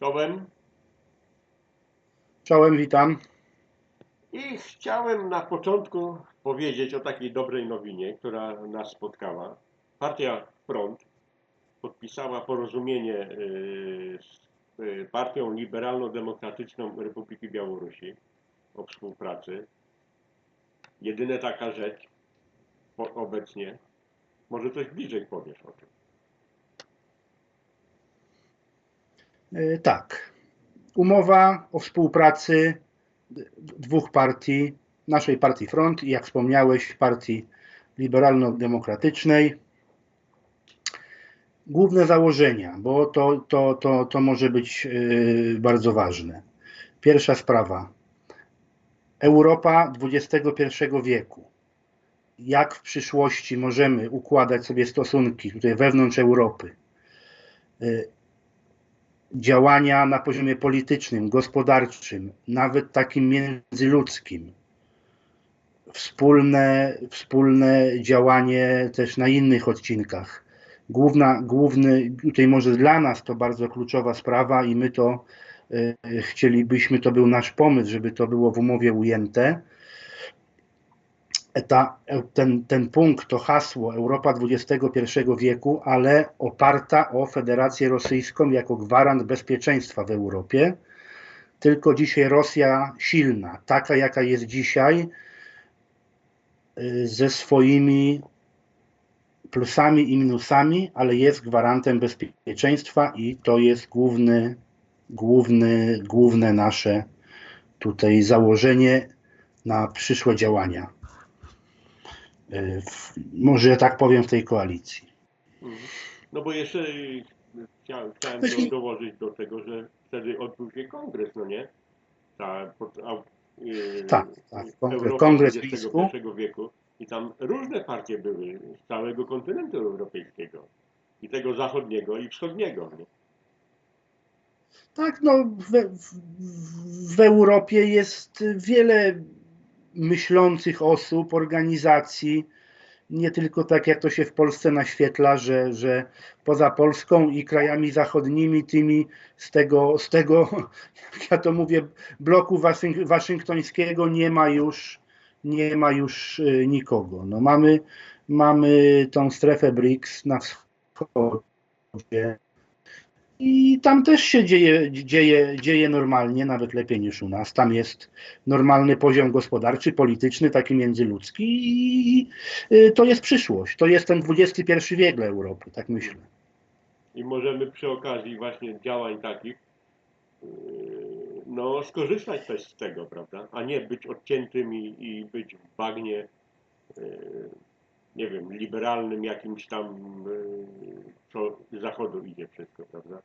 Czołem. Czołem, witam. I chciałem na początku powiedzieć o takiej dobrej nowinie, która nas spotkała. Partia Front podpisała porozumienie y, z y, Partią Liberalno-Demokratyczną Republiki Białorusi o współpracy. Jedyna taka rzecz obecnie. Może coś bliżej powiesz o tym. Tak. Umowa o współpracy dwóch partii, naszej partii Front i jak wspomniałeś, partii liberalno-demokratycznej. Główne założenia, bo to, to, to, to może być e, bardzo ważne. Pierwsza sprawa. Europa XXI wieku. Jak w przyszłości możemy układać sobie stosunki tutaj wewnątrz Europy? Działania na poziomie politycznym, gospodarczym, nawet takim międzyludzkim. Wspólne, wspólne działanie też na innych odcinkach. Główna, główny, tutaj może dla nas to bardzo kluczowa sprawa i my to e, chcielibyśmy, to był nasz pomysł, żeby to było w umowie ujęte. Ta, ten, ten punkt, to hasło Europa XXI wieku, ale oparta o Federację Rosyjską jako gwarant bezpieczeństwa w Europie. Tylko dzisiaj Rosja silna, taka jaka jest dzisiaj, y, ze swoimi plusami i minusami, ale jest gwarantem bezpieczeństwa i to jest główny, główny, główne nasze tutaj założenie na przyszłe działania. W, może tak powiem, w tej koalicji. Mhm. No bo jeszcze y, chciałem, chciałem dołożyć do tego, że wtedy odbył się kongres, no nie? Ta, pod, a, y, Tak, tak, kongres- kongres XXI wieku i tam różne partie były z całego kontynentu europejskiego. I tego zachodniego i wschodniego. Nie? Tak, no w, w, w Europie jest wiele myślących osób, organizacji, nie tylko tak jak to się w Polsce naświetla, że, że poza Polską i krajami zachodnimi, tymi z tego, z tego jak ja to mówię, bloku waszyng, waszyngtońskiego nie ma już, nie ma już y, nikogo. No mamy, mamy tą strefę BRICS na wschodzie, i tam też się dzieje, dzieje, dzieje normalnie, nawet lepiej niż u nas. Tam jest normalny poziom gospodarczy, polityczny, taki międzyludzki i y, to jest przyszłość. To jest ten XXI wiek dla Europy, tak myślę. I możemy przy okazji właśnie działań takich yy, no, skorzystać też z tego, prawda? A nie być odciętym i, i być w bagnie, yy, nie wiem, liberalnym jakimś tam, yy, co z zachodu idzie wszystko, prawda?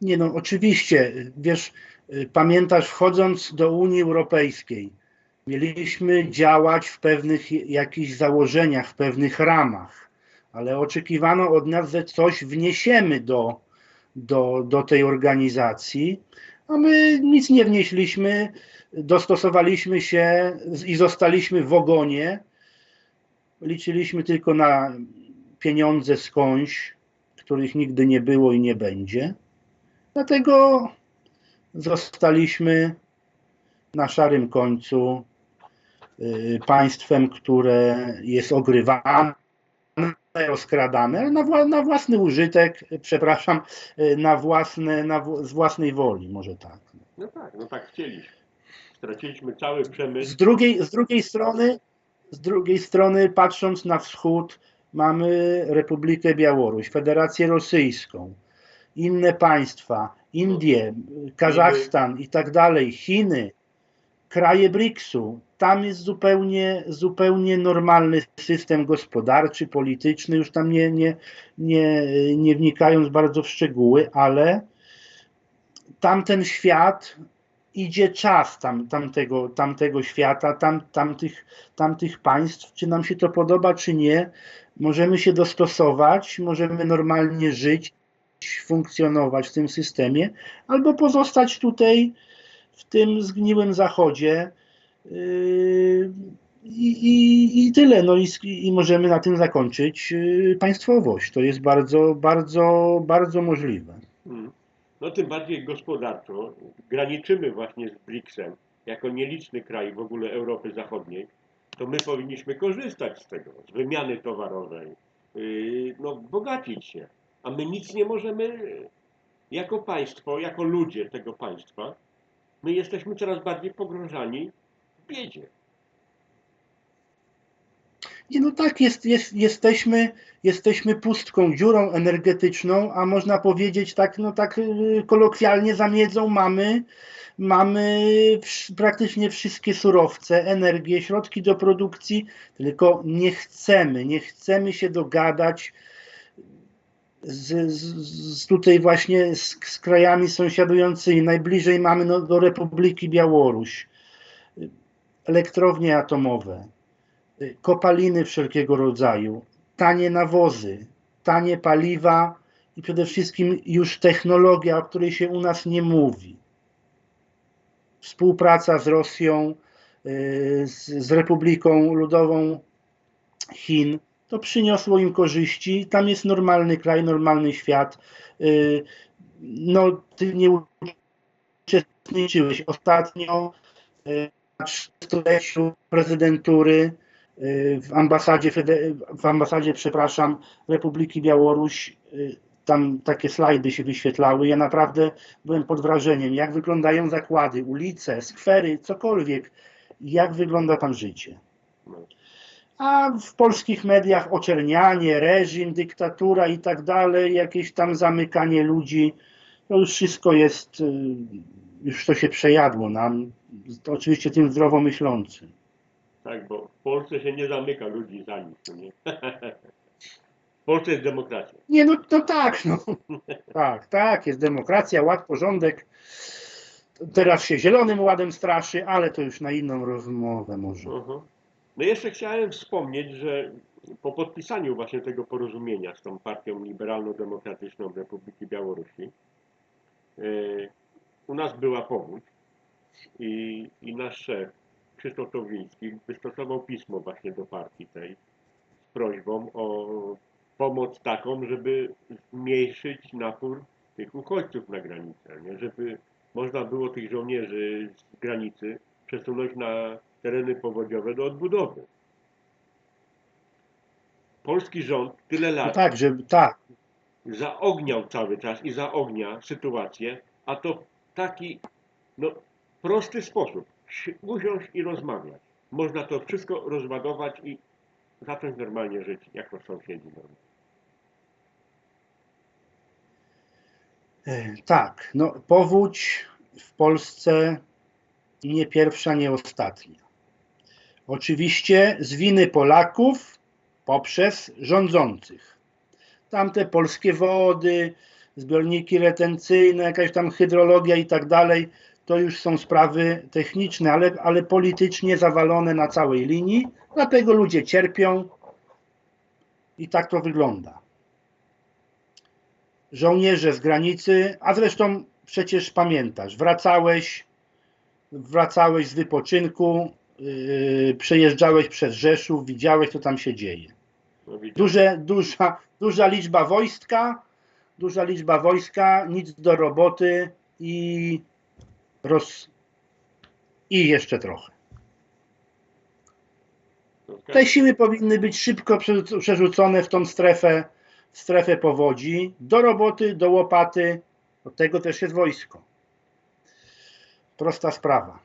Nie no, oczywiście, wiesz, y, pamiętasz, wchodząc do Unii Europejskiej, mieliśmy działać w pewnych jakichś założeniach, w pewnych ramach, ale oczekiwano od nas, że coś wniesiemy do, do, do tej organizacji, a my nic nie wnieśliśmy, dostosowaliśmy się i zostaliśmy w ogonie. Liczyliśmy tylko na pieniądze skądś, których nigdy nie było i nie będzie. Dlatego zostaliśmy na szarym końcu y, państwem, które jest ogrywane, rozkradane, ale na, wła- na własny użytek, przepraszam, y, na własne, na, w- z własnej woli, może tak. No tak, no tak chcieliśmy. Straciliśmy cały przemysł. Z drugiej, z drugiej strony, z drugiej strony, patrząc na wschód, mamy Republikę Białoruś, Federację Rosyjską, inne państwa, Indie, Kazachstan i tak dalej, Chiny, kraje BRICS-u. Tam jest zupełnie, zupełnie normalny system gospodarczy, polityczny, już tam nie, nie, nie, nie wnikając bardzo w szczegóły, ale tamten świat idzie czas tam, tamtego, tamtego świata, tam, tamtych, tamtych państw, czy nam się to podoba, czy nie, możemy się dostosować, możemy normalnie żyć, funkcjonować w tym systemie, albo pozostać tutaj w tym zgniłym zachodzie, yy, I, i, I tyle. No i, i możemy na tym zakończyć y, państwowość. To jest bardzo, bardzo, bardzo możliwe. Mm. No tym bardziej gospodarczo graniczymy właśnie z BRICS-em jako nieliczny kraj w ogóle Europy Zachodniej, to my powinniśmy korzystać z tego, z wymiany towarowej, yy, no bogacić się, a my nic nie możemy jako państwo, jako ludzie tego państwa, my jesteśmy coraz bardziej pogrążani w biedzie. Nie, no tak, jest, jest, jesteśmy, jesteśmy pustką, dziurą energetyczną, a można powiedzieć tak, no tak y, kolokwialnie za miedzą mamy, mamy praktycznie wszystkie surowce, energię, środki do produkcji, tylko nie chcemy, nie chcemy się dogadać z, z, tutaj właśnie z, z krajami sąsiadującymi. Najbliżej mamy no, do Republiki Białoruś, elektrownie atomowe, kopaliny wszelkiego rodzaju, tanie nawozy, tanie paliwa i przede wszystkim już technologia, o której się u nas nie mówi. Współpraca z Rosją, y, z, z Republiką Ludową Chin, to przyniosło im korzyści. Tam jest normalny kraj, normalny świat. Y, No, ty nie uczestniczyłeś ostatnio y, na stuleciu prezydentury y, w ambasadzie, w ambasadzie, przepraszam, Republiki Białoruś. y, Tam takie slajdy się wyświetlały. Ja naprawdę byłem pod wrażeniem, jak wyglądają zakłady, ulice, skwery, cokolwiek, jak wygląda tam życie. A w polskich mediach oczernianie, reżim, dyktatura i tak dalej, jakieś tam zamykanie ludzi, to już wszystko jest, y, już to się przejadło nam, oczywiście tym zdrowo myślącym. Tak, bo w Polsce się nie zamyka ludzi za nic, no nie? W Polsce jest demokracja. Nie, no to tak, no. Tak, tak, jest demokracja, ład, porządek. Teraz się zielonym ładem straszy, ale to już na inną rozmowę może. Mhm. No jeszcze chciałem wspomnieć, że po podpisaniu właśnie tego porozumienia z tą partią liberalno-demokratyczną Republiki Białorusi yy, u nas była powódź i, i nasz szef Krzysztof Towiński wystosował pismo właśnie do partii tej z prośbą o pomoc taką, żeby zmniejszyć napór tych uchodźców na granicę, nie? żeby można było tych żołnierzy z granicy przesunąć na tereny powodziowe do odbudowy. Polski rząd tyle No lat tak, że tak, zaogniał cały czas i zaognia sytuację, a to w taki no, prosty sposób. Si- Usiąść i rozmawiać. Można to wszystko rozładować i zacząć normalnie żyć, jako sąsiedzi normalnie. Tak, no powódź w Polsce nie pierwsza, nie ostatnia. Oczywiście z winy Polaków poprzez rządzących. Tamte polskie wody, zbiorniki retencyjne, jakaś tam hydrologia i tak dalej, to już są sprawy techniczne, ale, ale politycznie zawalone na całej linii, dlatego ludzie cierpią i tak to wygląda żołnierze z granicy, a zresztą przecież pamiętasz, wracałeś, wracałeś z wypoczynku, przejeżdżałeś przez Rzeszów, widziałeś co tam się dzieje. No, Duże, duża, duża liczba wojska, duża liczba wojska, nic do roboty i roz... i jeszcze trochę. to Te siły powinny być szybko przerzuc- przerzucone w tą strefę, w strefę powodzi, do roboty, do łopaty. Do tego też jest wojsko. Prosta sprawa.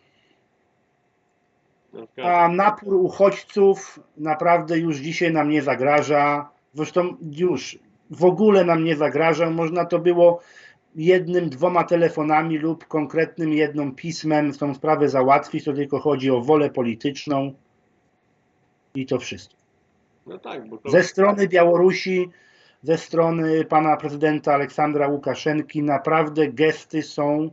A napór uchodźców naprawdę już dzisiaj nam nie zagraża. Zresztą już w ogóle nam nie zagraża. Można to było jednym, dwoma telefonami lub konkretnym jednym pismem tą sprawę załatwić. To tylko chodzi o wolę polityczną i to wszystko. no tak, to Ze strony Białorusi, ze strony pana prezydenta Aleksandra Łukaszenki naprawdę gesty są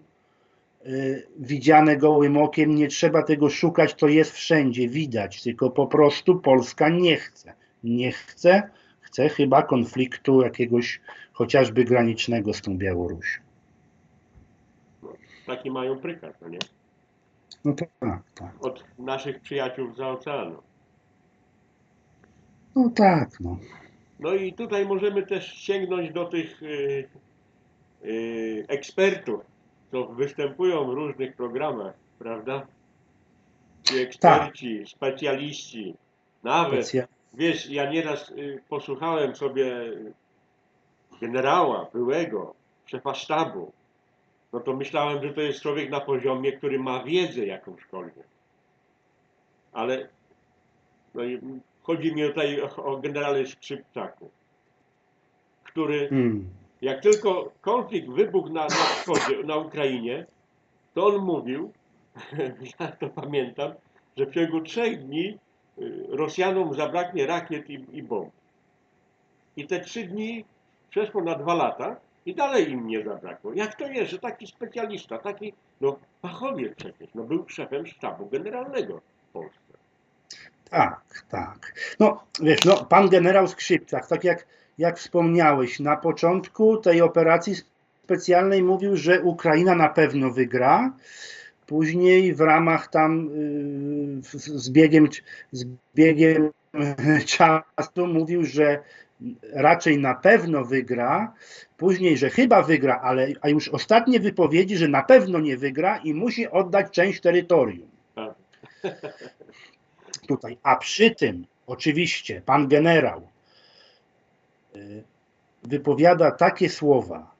widziane gołym okiem. Nie trzeba tego szukać, to jest wszędzie, widać. Tylko po prostu Polska nie chce. Nie chce, chce chyba konfliktu jakiegoś chociażby granicznego z tą Białorusią. taki mają prykaz, no nie? No tak, tak. Od naszych przyjaciół za oceanu. No tak, no. No i tutaj możemy też sięgnąć do tych y, y, ekspertów, co występują w różnych programach, prawda? Ci eksperci, specjaliści, nawet, Specja- wiesz, ja nieraz y, posłuchałem sobie generała byłego, szefa sztabu, no to myślałem, że to jest człowiek na poziomie, który ma wiedzę jakąśkolwiek. Ale no chodzi mi tutaj o, o generale Skrzypczaku, który Mm. Jak tylko konflikt wybuchł na, na wschodzie, na Ukrainie, to on mówił, ja to pamiętam, że w ciągu trzech dni y, Rosjanom zabraknie rakiet i, i bomb. I te trzy dni przeszło na dwa lata i dalej im nie zabrakło. Jak to jest, że taki specjalista, taki no, fachowiec przecież, no, był szefem sztabu generalnego w Polsce. Tak, tak. No, wiesz, no, pan generał Skrzypcak, tak jak, jak wspomniałeś, na początku tej operacji specjalnej mówił, że Ukraina na pewno wygra. Później w ramach tam yy, z- biegiem, z biegiem czasu mówił, że raczej na pewno wygra. Później, że chyba wygra, ale a już ostatnie wypowiedzi, że na pewno nie wygra i musi oddać część terytorium Tak. tutaj. A przy tym, oczywiście, pan generał y, wypowiada takie słowa,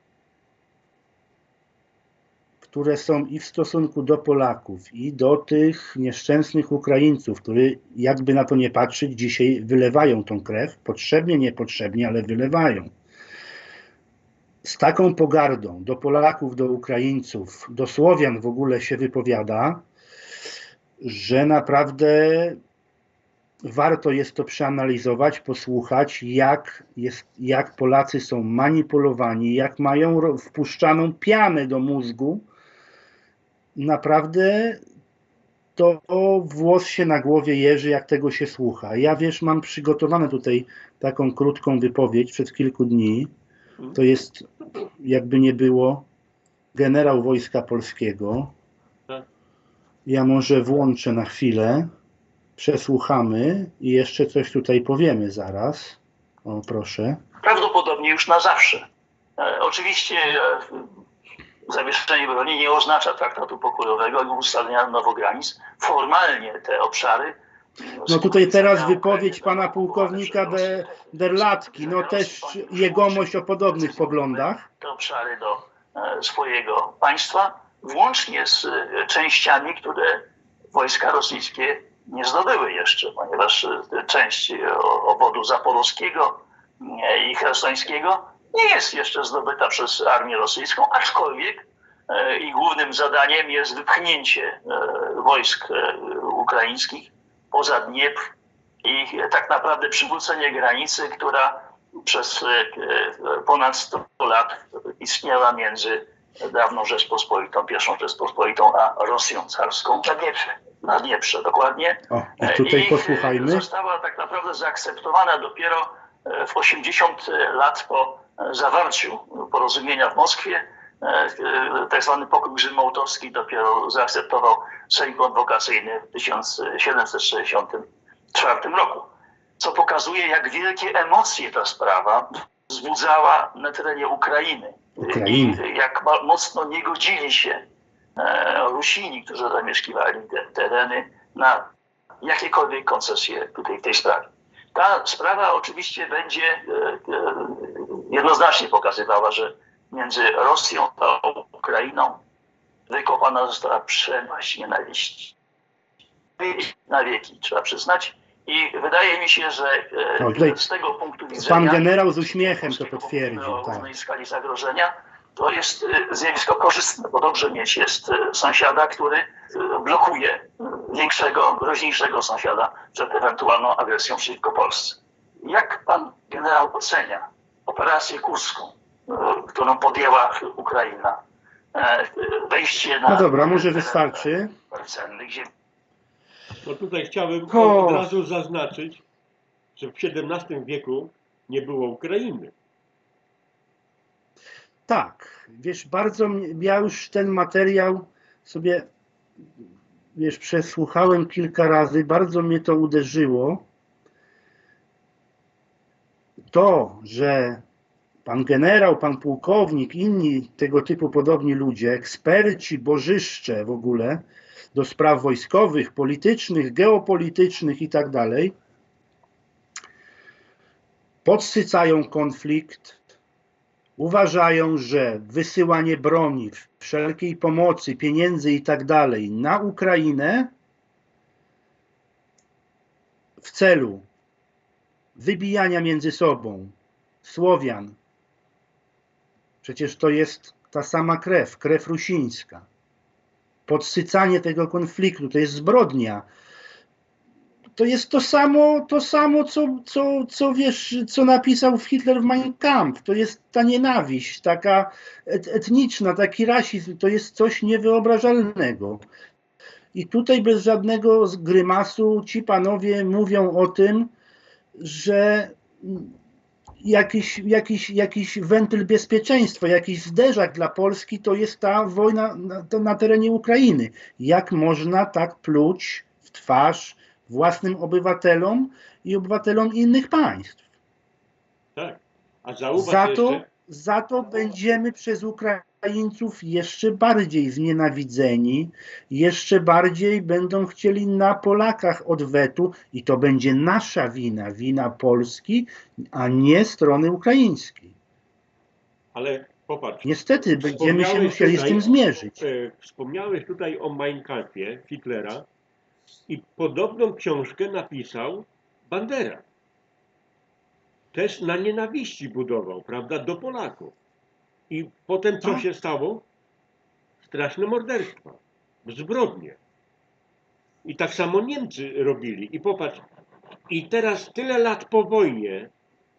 które są i w stosunku do Polaków, i do tych nieszczęsnych Ukraińców, którzy, jakby na to nie patrzeć, dzisiaj wylewają tą krew, potrzebnie, niepotrzebnie, ale wylewają. Z taką pogardą do Polaków, do Ukraińców, do Słowian w ogóle się wypowiada, że naprawdę warto jest to przeanalizować, posłuchać, jak, jest, jak Polacy są manipulowani, jak mają wpuszczaną pianę do mózgu. Naprawdę to włos się na głowie jeży, jak tego się słucha. Ja wiesz, mam przygotowane tutaj taką krótką wypowiedź przed kilku dni. To jest, jakby nie było, generał Wojska Polskiego. Tak. Ja może włączę na chwilę, przesłuchamy i jeszcze coś tutaj powiemy zaraz. O, proszę. prawdopodobnie już na zawsze. E, oczywiście e, zawieszenie broni nie oznacza traktatu pokojowego i ustalenia nowogranic. Formalnie te obszary. No tutaj teraz wypowiedź pana pułkownika de, Derlatki, no też jegomość o podobnych poglądach. Te obszary do e, swojego państwa, włącznie z e, częściami, które wojska rosyjskie nie zdobyły jeszcze, ponieważ e, część obwodu zaporowskiego i chersońskiego nie jest jeszcze zdobyta przez armię rosyjską, aczkolwiek e, i głównym zadaniem jest wypchnięcie e, wojsk ukraińskich poza Dniepr i tak naprawdę przywrócenie granicy, która przez ponad 100 lat istniała między dawną Rzeczpospolitą, pierwszą Rzeczpospolitą, a Rosją carską. Na Dnieprze. Na Dnieprze, dokładnie. O, i tutaj I, e, posłuchajmy. Została tak naprawdę zaakceptowana dopiero e, w 80 lat po e, zawarciu porozumienia w Moskwie. E, e, Tak zwany pokój grzymołtowski dopiero zaakceptował Sejm Konwokacyjny w 1764 roku. Co pokazuje, jak wielkie emocje ta sprawa wzbudzała na terenie Ukrainy. Ukrainy. I jak mocno nie godzili się e, Rusini, którzy zamieszkiwali te tereny, na jakiekolwiek koncesje tutaj w tej sprawie. Ta sprawa oczywiście będzie e, e, jednoznacznie pokazywała, że między Rosją a Ukrainą wykopana została przepaść nienawiści. Na wieki, trzeba przyznać. I wydaje mi się, że e, No, z tego punktu widzenia... Pan generał z uśmiechem to potwierdził. o Tak. skali zagrożenia, to jest e, zjawisko korzystne, bo dobrze mieć jest e, sąsiada, który e, blokuje większego, groźniejszego sąsiada przed ewentualną agresją przeciwko Polsce. Jak pan generał ocenia operację kurską, którą podjęła Ukraina? E, Wejście na No dobra, może wystarczy. cennych ziem No tutaj chciałbym O. od razu zaznaczyć, że w XVII wieku nie było Ukrainy. Tak, wiesz, bardzo ja już ten materiał sobie, wiesz, przesłuchałem kilka razy, bardzo mnie to uderzyło. to, że pan generał, pan pułkownik, inni tego typu podobni ludzie, eksperci, bożyszcze w ogóle do spraw wojskowych, politycznych, geopolitycznych i tak dalej, podsycają konflikt, uważają, że wysyłanie broni, wszelkiej pomocy, pieniędzy i tak dalej na Ukrainę w celu wybijania między sobą Słowian. Przecież to jest ta sama krew, krew rusińska. Podsycanie tego konfliktu to jest zbrodnia. To jest to samo, to samo co, co, co wiesz, co napisał Hitler w Mein Kampf. To jest ta nienawiść, taka et, etniczna, taki rasizm. To jest coś niewyobrażalnego. I tutaj bez żadnego grymasu ci panowie mówią o tym, że jakiś, jakiś, jakiś wentyl bezpieczeństwa, jakiś zderzak dla Polski to jest ta wojna na, na terenie Ukrainy. Jak można tak pluć w twarz własnym obywatelom i obywatelom innych państw? Tak. A zauważ Za to, jeszcze, za to będziemy przez Ukraińców jeszcze bardziej znienawidzeni, jeszcze bardziej będą chcieli na Polakach odwetu i to będzie nasza wina, wina Polski, a nie strony ukraińskiej. ale popatrz, Niestety będziemy się musieli z tutaj- tym zmierzyć. e, wspomniałeś tutaj o Mein Kampfie Hitlera i podobną książkę napisał Bandera. Też na nienawiści budował, prawda, do Polaków. I potem co Tak. się stało? Straszne morderstwa, zbrodnie. I tak samo Niemcy robili. I popatrz, i teraz tyle lat po wojnie,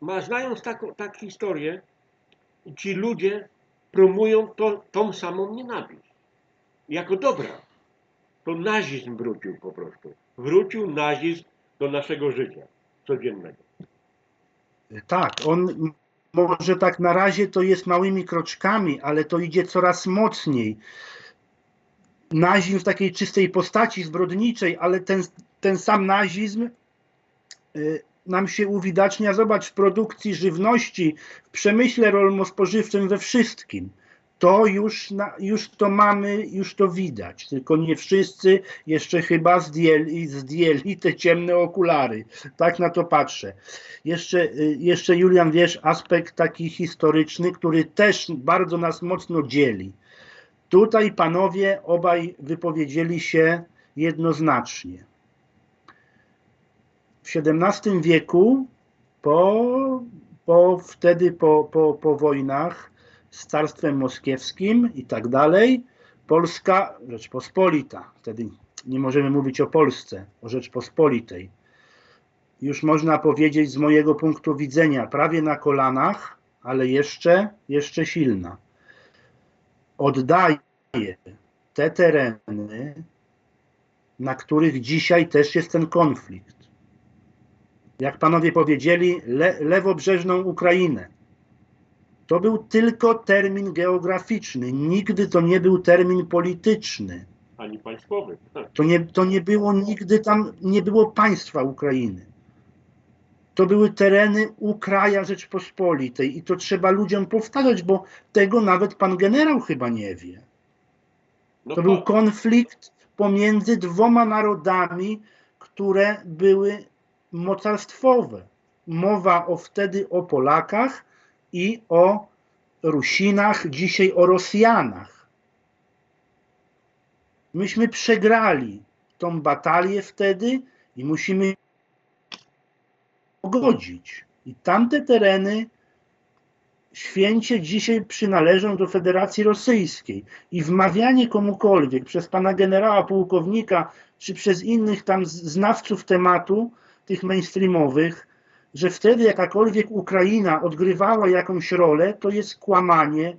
ma, znając taką tak historię, ci ludzie promują to, tą samą nienawiść. Jako dobra. To nazizm wrócił po prostu. Wrócił nazizm do naszego życia codziennego. Tak, on może tak na razie to jest małymi kroczkami, ale to idzie coraz mocniej. Nazizm w takiej czystej postaci zbrodniczej, ale ten, ten sam nazizm y, nam się uwidacznia, zobacz, w produkcji żywności, w przemyśle rolno-spożywczym, we wszystkim. To już, na, już to mamy, już to widać, tylko nie wszyscy jeszcze chyba zdjęli, zdjęli te ciemne okulary. Tak na to patrzę. Jeszcze, y, jeszcze Julian, wiesz, aspekt taki historyczny, który też bardzo nas mocno dzieli. Tutaj panowie obaj wypowiedzieli się jednoznacznie. W XVII wieku, po, po wtedy po, po, po wojnach z Carstwem Moskiewskim i tak dalej, Polska, Rzeczpospolita, wtedy nie możemy mówić o Polsce, o Rzeczpospolitej, już można powiedzieć z mojego punktu widzenia, prawie na kolanach, ale jeszcze, jeszcze silna. Oddaje te tereny, na których dzisiaj też jest ten konflikt. Jak panowie powiedzieli, le, lewobrzeżną Ukrainę. To był tylko termin geograficzny, nigdy to nie był termin polityczny. Ani państwowych. To nie, to nie było nigdy tam, nie było państwa Ukrainy. To były tereny Ukraja Rzeczpospolitej i to trzeba ludziom powtarzać, bo tego nawet pan generał chyba nie wie. No To był tak. konflikt pomiędzy dwoma narodami, które były mocarstwowe. Mowa o wtedy o Polakach i o Rusinach, dzisiaj o Rosjanach. Myśmy przegrali tą batalię wtedy i musimy pogodzić. I tamte tereny święcie dzisiaj przynależą do Federacji Rosyjskiej. I wmawianie komukolwiek przez pana generała, pułkownika, czy przez innych tam znawców tematu, tych mainstreamowych, że wtedy jakakolwiek Ukraina odgrywała jakąś rolę, to jest kłamanie.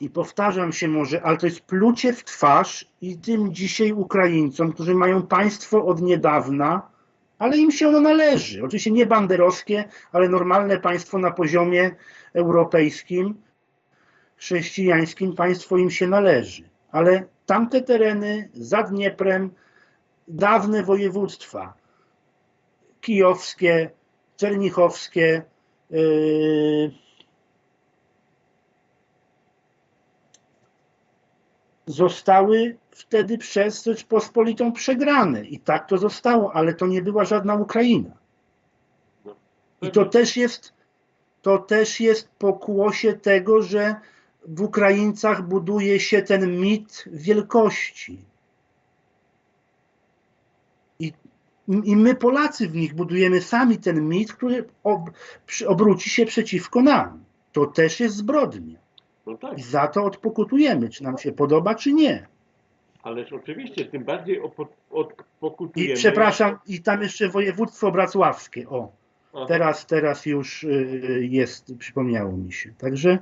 I powtarzam się może, ale to jest plucie w twarz i tym dzisiaj Ukraińcom, którzy mają państwo od niedawna, ale im się ono należy. Oczywiście nie banderowskie, ale normalne państwo na poziomie europejskim, chrześcijańskim państwo im się należy. Ale tamte tereny za Dnieprem, dawne województwa, kijowskie, czernichowskie, yy, zostały wtedy przez Rzeczpospolitą przegrane. I tak to zostało, ale to nie była żadna Ukraina. I to też jest, to też jest pokłosie tego, że w Ukraińcach buduje się ten mit wielkości. I, I my, Polacy, w nich budujemy sami ten mit, który ob, obróci się przeciwko nam. To też jest zbrodnia. No tak, I za to odpokutujemy, czy nam się podoba, czy nie. ależ oczywiście, tym bardziej opo- I odpokutujemy. przepraszam, i tam jeszcze województwo wrocławskie. O, Aha. Teraz, teraz już y, jest, przypomniało mi się. Także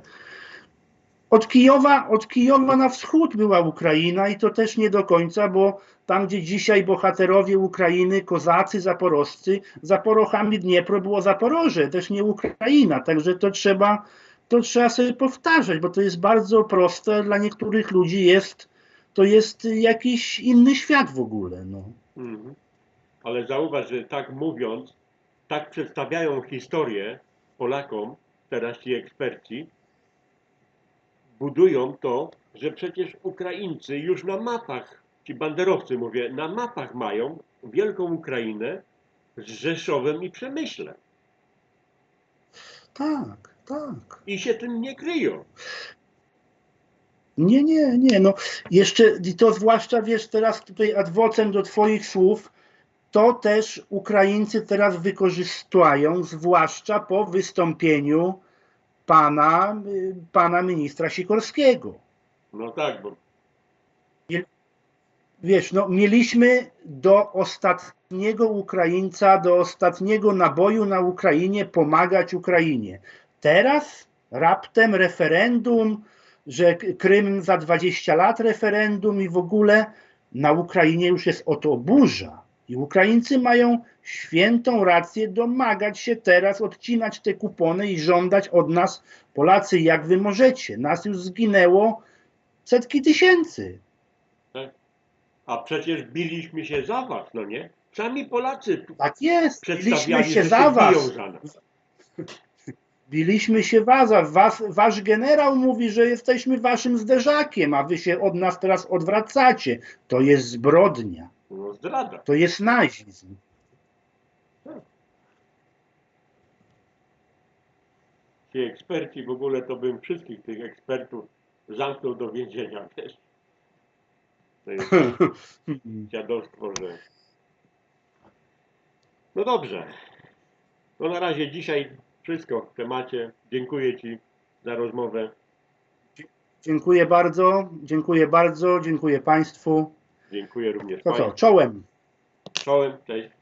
od Kijowa, od Kijowa na wschód była Ukraina i to też nie do końca, bo tam, gdzie dzisiaj bohaterowie Ukrainy, kozacy zaporowscy, za porochami Dniepru było Zaporoże, też nie Ukraina. Także to trzeba, to trzeba sobie powtarzać, bo to jest bardzo proste. Dla niektórych ludzi jest, to jest jakiś inny świat w ogóle. No. Mhm. Ale zauważ, że tak mówiąc, tak przedstawiają historię Polakom, teraz ci eksperci, budują to, że przecież Ukraińcy już na mapach, ci banderowcy mówię, na mapach mają wielką Ukrainę z Rzeszowem i Przemyślem. Tak, tak. I się tym nie kryją. Nie, nie, nie. No jeszcze i to zwłaszcza wiesz teraz tutaj adwocem do Twoich słów, to też Ukraińcy teraz wykorzystują, zwłaszcza po wystąpieniu pana, y, pana ministra Sikorskiego. No tak, bo Wiesz, no mieliśmy do ostatniego Ukraińca, do ostatniego naboju na Ukrainie pomagać Ukrainie. Teraz raptem referendum, że Krym za 20 lat referendum i w ogóle na Ukrainie już jest o to burza. I Ukraińcy mają świętą rację domagać się teraz, odcinać te kupony i żądać od nas, Polacy, jak wy możecie. Nas już zginęło setki tysięcy. A przecież biliśmy się za was, no nie? Sami Polacy Tak jest. Biliśmy się za was. za. Biliśmy się waza. Was, wasz generał mówi, że jesteśmy waszym zderzakiem, a wy się od nas teraz odwracacie. To jest zbrodnia. No zdrada. To jest nazizm. Ci eksperci w ogóle to bym wszystkich tych ekspertów zamknął do więzienia, wiesz. To jest dziadostwo, że... No dobrze. To na razie dzisiaj wszystko w temacie. Dziękuję Ci za rozmowę. Dziękuję bardzo, dziękuję bardzo, dziękuję Państwu. Dziękuję również To co, Państwu. czołem. Czołem, cześć.